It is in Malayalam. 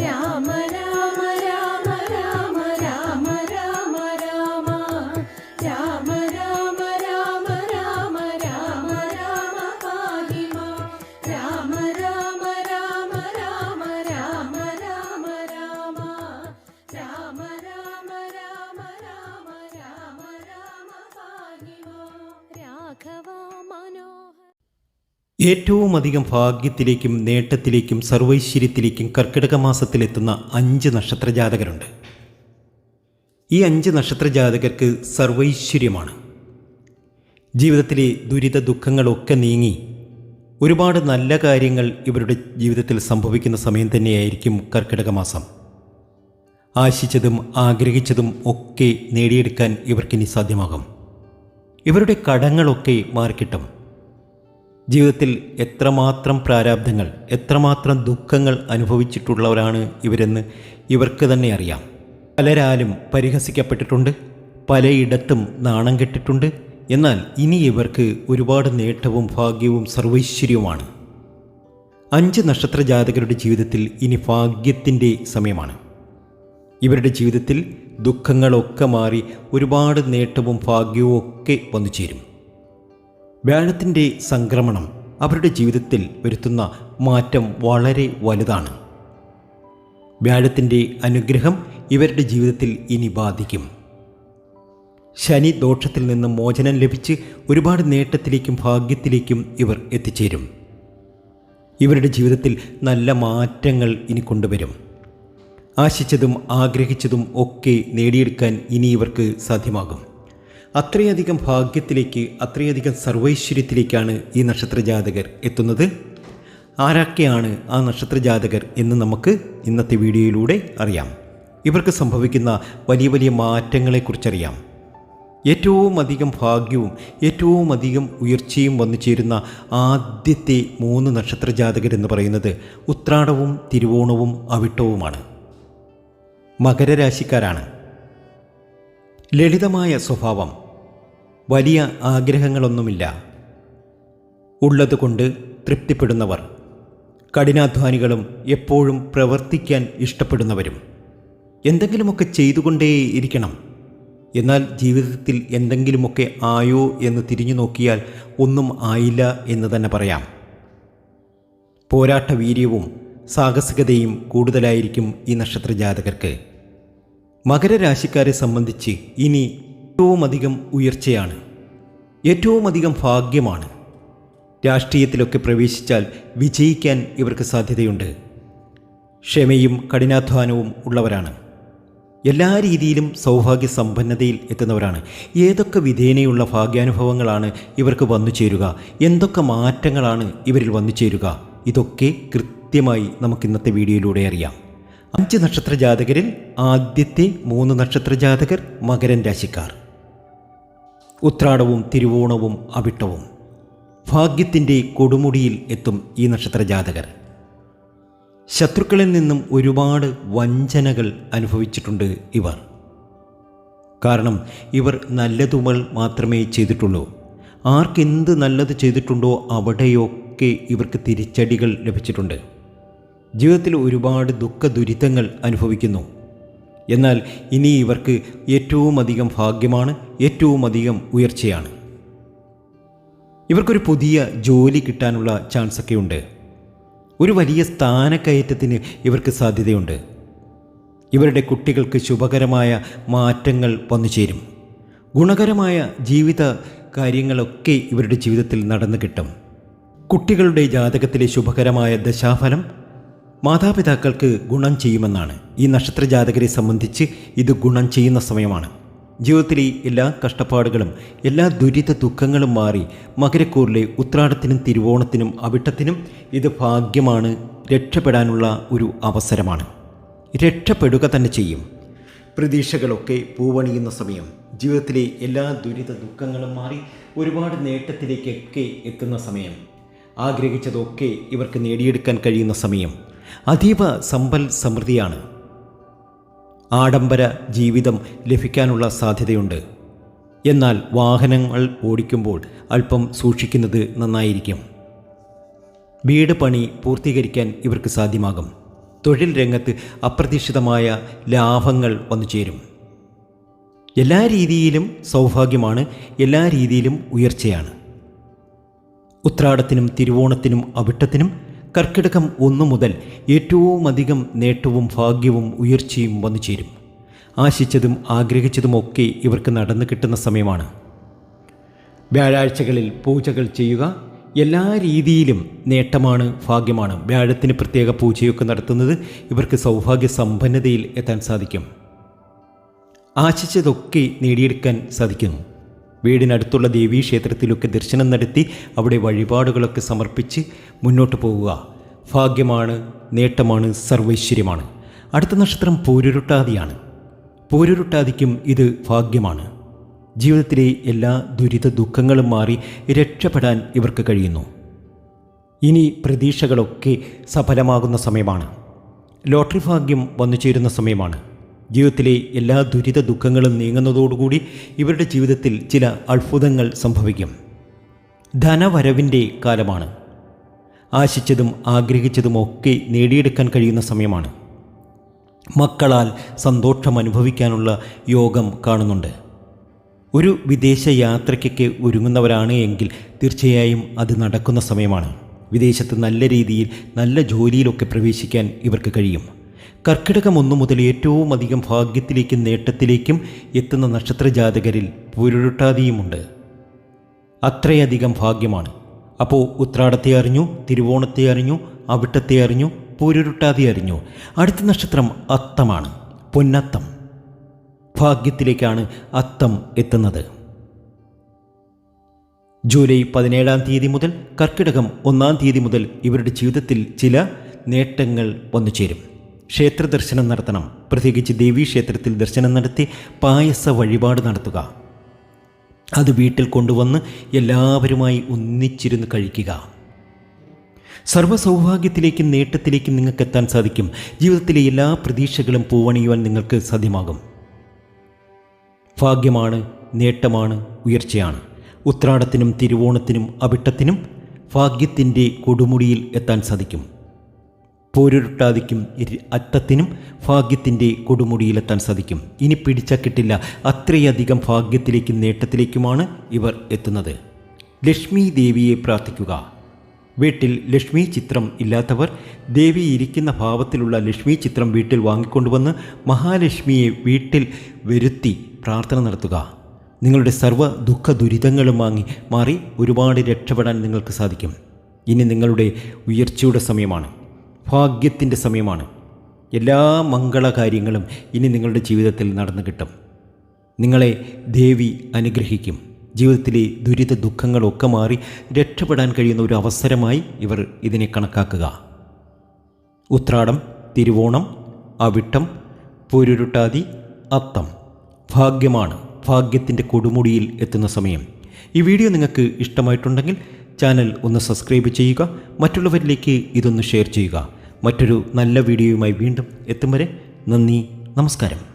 राम ഏറ്റവും അധികം ഭാഗ്യത്തിലേക്കും നേട്ടത്തിലേക്കും സർവൈശ്വര്യത്തിലേക്കും കർക്കിടക മാസത്തിലെത്തുന്ന അഞ്ച് നക്ഷത്ര ജാതകരുണ്ട് ഈ അഞ്ച് നക്ഷത്ര ജാതകർക്ക് സർവൈശ്വര്യമാണ്. ജീവിതത്തിലെ ദുരിത ദുഃഖങ്ങളൊക്കെ നീങ്ങി ഒരുപാട് നല്ല കാര്യങ്ങൾ ഇവരുടെ ജീവിതത്തിൽ സംഭവിക്കുന്ന സമയം തന്നെയായിരിക്കും കർക്കിടക മാസം. ആശിച്ചതും ആഗ്രഹിച്ചതും ഒക്കെ നേടിയെടുക്കാൻ ഇവർക്കിനി സാധ്യമാകും. ഇവരുടെ കടങ്ങളൊക്കെ മാറിക്കിട്ടും. ജീവിതത്തിൽ എത്രമാത്രം പ്രാരാബ്ധങ്ങൾ എത്രമാത്രം ദുഃഖങ്ങൾ അനുഭവിച്ചിട്ടുള്ളവരാണ് ഇവരെന്ന് ഇവർക്ക് തന്നെ അറിയാം. പലരാലും പരിഹസിക്കപ്പെട്ടിട്ടുണ്ട് പലയിടത്തും നാണം കെട്ടിട്ടുണ്ട്. എന്നാൽ ഇനി ഇവർക്ക് ഒരുപാട് നേട്ടവും ഭാഗ്യവും സർവൈശ്വര്യവുമാണ്. അഞ്ച് നക്ഷത്ര ജാതകരുടെ ജീവിതത്തിൽ ഇനി ഭാഗ്യത്തിന്റെ സമയമാണ്. ഇവരുടെ ജീവിതത്തിൽ ദുഃഖങ്ങളൊക്കെ മാറി ഒരുപാട് നേട്ടവും ഭാഗ്യവും ഒക്കെ വന്നു ചേരും വ്യാഴത്തിന്റെ സംക്രമണം അവരുടെ ജീവിതത്തിൽ വരുത്തുന്ന മാറ്റം വളരെ വലുതാണ്. വ്യാഴത്തിന്റെ അനുഗ്രഹം ഇവരുടെ ജീവിതത്തിൽ ഇനി ബാധിക്കും. ശനി ദോഷത്തിൽ നിന്ന് മോചനം ലഭിച്ച് ഒരുപാട് നേട്ടത്തിലേക്കും ഭാഗ്യത്തിലേക്കും ഇവർ എത്തിച്ചേരും. ഇവരുടെ ജീവിതത്തിൽ നല്ല മാറ്റങ്ങൾ ഇനി കൊണ്ടുവരും. ആശിച്ചതും ആഗ്രഹിച്ചതും ഒക്കെ നേടിയെടുക്കാൻ ഇനി ഇവർക്ക് സാധ്യമാകും. അത്രയധികം ഭാഗ്യത്തിലേക്ക് അത്രയധികം സർവൈശ്വര്യത്തിലേക്കാണ് ഈ നക്ഷത്ര ജാതകർ എത്തുന്നത്. ആരൊക്കെയാണ് ആ നക്ഷത്ര ജാതകർ എന്ന് നമുക്ക് ഇന്നത്തെ വീഡിയോയിലൂടെ അറിയാം. ഇവർക്ക് സംഭവിക്കുന്ന വലിയ വലിയ മാറ്റങ്ങളെക്കുറിച്ചറിയാം. ഏറ്റവും അധികം ഭാഗ്യവും ഏറ്റവും അധികം ഉയർച്ചയും വന്നു ചേരുന്ന ആദ്യത്തെ മൂന്ന് നക്ഷത്ര ജാതകരെന്ന് പറയുന്നത് ഉത്രാടവും തിരുവോണവും അവിട്ടവുമാണ്. മകരരാശിക്കാരാണ്. ലളിതമായ സ്വഭാവം. വലിയ ആഗ്രഹങ്ങളൊന്നുമില്ല. ഉള്ളതുകൊണ്ട് തൃപ്തിപ്പെടുന്നവർ കഠിനാധ്വാനികളും എപ്പോഴും പ്രവർത്തിക്കാൻ ഇഷ്ടപ്പെടുന്നവരും. എന്തെങ്കിലുമൊക്കെ ചെയ്തുകൊണ്ടേയിരിക്കണം. എന്നാൽ ജീവിതത്തിൽ എന്തെങ്കിലുമൊക്കെ ആയോ എന്ന് തിരിഞ്ഞു നോക്കിയാൽ ഒന്നും ആയില്ല എന്ന് തന്നെ പറയാം. പോരാട്ട വീര്യവും സാഹസികതയും കൂടുതലായിരിക്കും ഈ നക്ഷത്രജാതകർക്ക്. മകരരാശിക്കാരെ സംബന്ധിച്ച് ഇനി ഏറ്റവും അധികം ഉയർച്ചയാണ്. ഏറ്റവുമധികം ഭാഗ്യമാണ്. രാഷ്ട്രീയത്തിലൊക്കെ പ്രവേശിച്ചാൽ വിജയിക്കാൻ ഇവർക്ക് സാധ്യതയുണ്ട്. ക്ഷമയും കഠിനാധ്വാനവും ഉള്ളവരാണ്. എല്ലാ രീതിയിലും സൗഭാഗ്യ സമ്പന്നതയിൽ എത്തുന്നവരാണ്. ഏതൊക്കെ വിധേനയുള്ള ഭാഗ്യാനുഭവങ്ങളാണ് ഇവർക്ക് വന്നു ചേരുക? എന്തൊക്കെ മാറ്റങ്ങളാണ് ഇവരിൽ വന്നു ചേരുക? ഇതൊക്കെ കൃത്യമായി നമുക്ക് ഇന്നത്തെ വീഡിയോയിലൂടെ അറിയാം. അഞ്ച് നക്ഷത്ര ജാതകരിൽ ആദ്യത്തെ മൂന്ന് നക്ഷത്ര ജാതകർ മകരൻ രാശിക്കാർ. ഉത്രാടവും തിരുവോണവും അവിട്ടവും. ഭാഗ്യത്തിന്റെ കൊടുമുടിയിൽ എത്തും ഈ നക്ഷത്ര ജാതകർ ശത്രുക്കളിൽ നിന്നും ഒരുപാട് വഞ്ചനകൾ അനുഭവിച്ചിട്ടുണ്ട് ഇവർ. കാരണം ഇവർ നല്ലതുമൾ മാത്രമേ ചെയ്തിട്ടുള്ളൂ. ആർക്കെന്ത് നല്ലത് ചെയ്തിട്ടുണ്ടോ അവിടെയൊക്കെ ഇവർക്ക് തിരിച്ചടികൾ ലഭിച്ചിട്ടുണ്ട്. ജീവിതത്തിൽ ഒരുപാട് ദുഃഖ ദുരിതങ്ങൾ അനുഭവിക്കുന്നു. എന്നാൽ ഇനി ഇവർക്ക് ഏറ്റവും അധികം ഭാഗ്യമാണ് ഏറ്റവും അധികം ഉയർച്ചയാണ്. ഇവർക്കൊരു പുതിയ ജോലി കിട്ടാനുള്ള ചാൻസൊക്കെ ഉണ്ട്. ഒരു വലിയ സ്ഥാനക്കയറ്റത്തിന് ഇവർക്ക് സാധ്യതയുണ്ട്. ഇവരുടെ കുട്ടികൾക്ക് ശുഭകരമായ മാറ്റങ്ങൾ വന്നു ചേരും. ഗുണകരമായ ജീവിത കാര്യങ്ങളൊക്കെ ഇവരുടെ ജീവിതത്തിൽ നടന്നു കിട്ടും. കുട്ടികളുടെ ജാതകത്തിലെ ശുഭകരമായ ദശാഫലം മാതാപിതാക്കൾക്ക് ഗുണം ചെയ്യുമെന്നാണ്. ഈ നക്ഷത്ര ജാതകരെ സംബന്ധിച്ച് ഇത് ഗുണം ചെയ്യുന്ന സമയമാണ്. ജീവിതത്തിലെ എല്ലാ കഷ്ടപ്പാടുകളും എല്ലാ ദുരിത ദുഃഖങ്ങളും മാറി മകരക്കൂറിലെ ഉത്രാടത്തിനും തിരുവോണത്തിനും അവിട്ടത്തിനും ഇത് ഭാഗ്യമാണ് രക്ഷപ്പെടാനുള്ള ഒരു അവസരമാണ്. രക്ഷപ്പെടുക തന്നെ ചെയ്യും. പ്രതീക്ഷകളൊക്കെ പൂവണിയുന്ന സമയം ജീവിതത്തിലെ എല്ലാ ദുരിത ദുഃഖങ്ങളും മാറി ഒരുപാട് നേട്ടത്തിലേക്കൊക്കെ എത്തുന്ന സമയം ആഗ്രഹിച്ചതൊക്കെ ഇവർക്ക് നേടിയെടുക്കാൻ കഴിയുന്ന സമയം അതീവ സമ്പൽ സമൃദ്ധിയാണ്. ആഡംബര ജീവിതം ലഭിക്കാനുള്ള സാധ്യതയുണ്ട്. എന്നാൽ വാഹനങ്ങൾ ഓടിക്കുമ്പോൾ അല്പം സൂക്ഷിക്കുന്നത് നന്നായിരിക്കും. വീട് പണി പൂർത്തീകരിക്കാൻ ഇവർക്ക് സാധ്യമാകും. തൊഴിൽ രംഗത്ത് അപ്രതീക്ഷിതമായ ലാഭങ്ങൾ വന്നു ചേരും. എല്ലാ രീതിയിലും സൗഭാഗ്യമാണ് എല്ലാ രീതിയിലും ഉയർച്ചയാണ്. ഉത്രാടത്തിനും തിരുവോണത്തിനും അവിട്ടത്തിനും കർക്കിടകം ഒന്നു മുതൽ ഏറ്റവും അധികം നേട്ടവും ഭാഗ്യവും ഉയർച്ചയും വന്നു ചേരും. ആശിച്ചതും ആഗ്രഹിച്ചതുമൊക്കെ ഇവർക്ക് നടന്നു കിട്ടുന്ന സമയമാണ്. വ്യാഴാഴ്ചകളിൽ പൂജകൾ ചെയ്യുക എല്ലാ രീതിയിലും നേട്ടമാണ് ഭാഗ്യമാണ്. വ്യാഴത്തിന് പ്രത്യേക പൂജയൊക്കെ നടത്തുന്നത് ഇവർക്ക് സൗഭാഗ്യ സമ്പന്നതയിൽ എത്താൻ സാധിക്കും. ആശിച്ചതൊക്കെ നേടിയെടുക്കാൻ സാധിക്കുന്നു. വീടിനടുത്തുള്ള ദേവീ ക്ഷേത്രത്തിലൊക്കെ ദർശനം നടത്തി അവിടെ വഴിപാടുകളൊക്കെ സമർപ്പിച്ച് മുന്നോട്ട് പോവുക. ഭാഗ്യമാണ് നേട്ടമാണ് സർവൈശ്വര്യമാണ്. അടുത്ത നക്ഷത്രം പൂരുരുട്ടാതിയാണ്. പൂരുരുട്ടാതിക്കും ഇത് ഭാഗ്യമാണ്. ജീവിതത്തിലെ എല്ലാ ദുരിത ദുഃഖങ്ങളും മാറി രക്ഷപ്പെടാൻ ഇവർക്ക് കഴിയുന്നു. ഇനി പ്രതീക്ഷകളൊക്കെ സഫലമാകുന്ന സമയമാണ്. ലോട്ടറി ഭാഗ്യം വന്നു ചേരുന്ന സമയമാണ്. ജീവിതത്തിലെ എല്ലാ ദുരിത ദുഃഖങ്ങളും നീങ്ങുന്നതോടുകൂടി ഇവരുടെ ജീവിതത്തിൽ ചില അത്ഭുതങ്ങൾ സംഭവിക്കും. ധനവരവിന്റെ കാലമാണ്. ആശിച്ചതും ആഗ്രഹിച്ചതുമൊക്കെ നേടിയെടുക്കാൻ കഴിയുന്ന സമയമാണ്. മക്കളാൽ സന്തോഷം അനുഭവിക്കാനുള്ള യോഗം കാണുന്നുണ്ട്. ഒരു വിദേശ യാത്രയ്ക്കൊക്കെ ഒരുങ്ങുന്നവരാണ് എങ്കിൽ തീർച്ചയായും അത് നടക്കുന്ന സമയമാണ്. വിദേശത്ത് നല്ല രീതിയിൽ നല്ല ജോലിയിലൊക്കെ പ്രവേശിക്കാൻ ഇവർക്ക് കഴിയും. കർക്കിടകം ഒന്നു മുതൽ ഏറ്റവും അധികം ഭാഗ്യത്തിലേക്കും നേട്ടത്തിലേക്കും എത്തുന്ന നക്ഷത്ര ജാതകരിൽ പുരുട്ടാതിയുമുണ്ട് അത്രയധികം ഭാഗ്യമാണ്. അപ്പോൾ ഉത്രാടത്തെ അറിഞ്ഞു തിരുവോണത്തെ അറിഞ്ഞു അവിട്ടത്തെ അറിഞ്ഞു പൂരുരുട്ടാതെ അറിഞ്ഞു. അടുത്ത നക്ഷത്രം അത്തമാണ് പൊന്നത്തം. ഭാഗ്യത്തിലേക്കാണ് അത്തം എത്തുന്നത്. ജൂലൈ പതിനേഴാം തീയതി മുതൽ കർക്കിടകം ഒന്നാം തീയതി മുതൽ ഇവരുടെ ജീവിതത്തിൽ ചില നേട്ടങ്ങൾ വന്നു ചേരും ക്ഷേത്ര ദർശനം നടത്തണം. പ്രത്യേകിച്ച് ദേവീക്ഷേത്രത്തിൽ ദർശനം നടത്തി പായസ വഴിപാട് നടത്തുക. അത് വീട്ടിൽ കൊണ്ടുവന്ന് എല്ലാവരുമായി ഒന്നിച്ചിരുന്ന് കഴിക്കുക. സർവസൗഭാഗ്യത്തിലേക്കും നേട്ടത്തിലേക്കും നിങ്ങൾക്ക് എത്താൻ സാധിക്കും. ജീവിതത്തിലെ എല്ലാ പ്രതീക്ഷകളും പൂവണിയുവാൻ നിങ്ങൾക്ക് സാധ്യമാകും. ഭാഗ്യമാണ് നേട്ടമാണ് ഉയർച്ചയാണ്. ഉത്രാടത്തിനും തിരുവോണത്തിനും അവിട്ടത്തിനും ഭാഗ്യത്തിന്റെ കൊടുമുടിയിൽ എത്താൻ സാധിക്കും. പോരുരുട്ടാതിക്കും അറ്റത്തിനും ഭാഗ്യത്തിന്റെ കൊടുമുടിയിലെത്താൻ സാധിക്കും. ഇനി പിടിച്ചാൽ കിട്ടില്ല. അത്രയധികം ഭാഗ്യത്തിലേക്കും നേട്ടത്തിലേക്കുമാണ് ഇവർ എത്തുന്നത്. ലക്ഷ്മി ദേവിയെ പ്രാർത്ഥിക്കുക. വീട്ടിൽ ലക്ഷ്മി ചിത്രം ഇല്ലാത്തവർ ദേവി ഇരിക്കുന്ന ഭാവത്തിലുള്ള ലക്ഷ്മി ചിത്രം വീട്ടിൽ വാങ്ങിക്കൊണ്ടുവന്ന് മഹാലക്ഷ്മിയെ വീട്ടിൽ വരുത്തി പ്രാർത്ഥന നടത്തുക. നിങ്ങളുടെ സർവ ദുഃഖ ദുരിതങ്ങളും വാങ്ങി മാറി ഒരുപാട് രക്ഷപ്പെടാൻ നിങ്ങൾക്ക് സാധിക്കും. ഇനി നിങ്ങളുടെ ഉയർച്ചയുടെ സമയമാണ്. ഭാഗ്യത്തിന്റെ സമയമാണ്. എല്ലാ മംഗളകാര്യങ്ങളും ഇനി നിങ്ങളുടെ ജീവിതത്തിൽ നടന്നു കിട്ടും. നിങ്ങളെ ദേവി അനുഗ്രഹിക്കും. ജീവിതത്തിലെ ദുരിത ദുഃഖങ്ങളൊക്കെ മാറി രക്ഷപ്പെടാൻ കഴിയുന്ന ഒരു അവസരമായി ഇവർ ഇതിനെ കണക്കാക്കുക. ഉത്രാടം തിരുവോണം അവിട്ടം പൊരുരുട്ടാതി അത്തം. ഭാഗ്യമാണ്. ഭാഗ്യത്തിന്റെ കൊടുമുടിയിൽ എത്തുന്ന സമയം. ഈ വീഡിയോ നിങ്ങൾക്ക് ഇഷ്ടമായിട്ടുണ്ടെങ്കിൽ ചാനൽ ഒന്ന് സബ്സ്ക്രൈബ് ചെയ്യുക മറ്റുള്ളവരിലേക്ക് ഇതൊന്ന് ഷെയർ ചെയ്യുക. മറ്റൊരു നല്ല വീഡിയോയുമായി വീണ്ടും എത്തും വരെ നന്ദി നമസ്കാരം.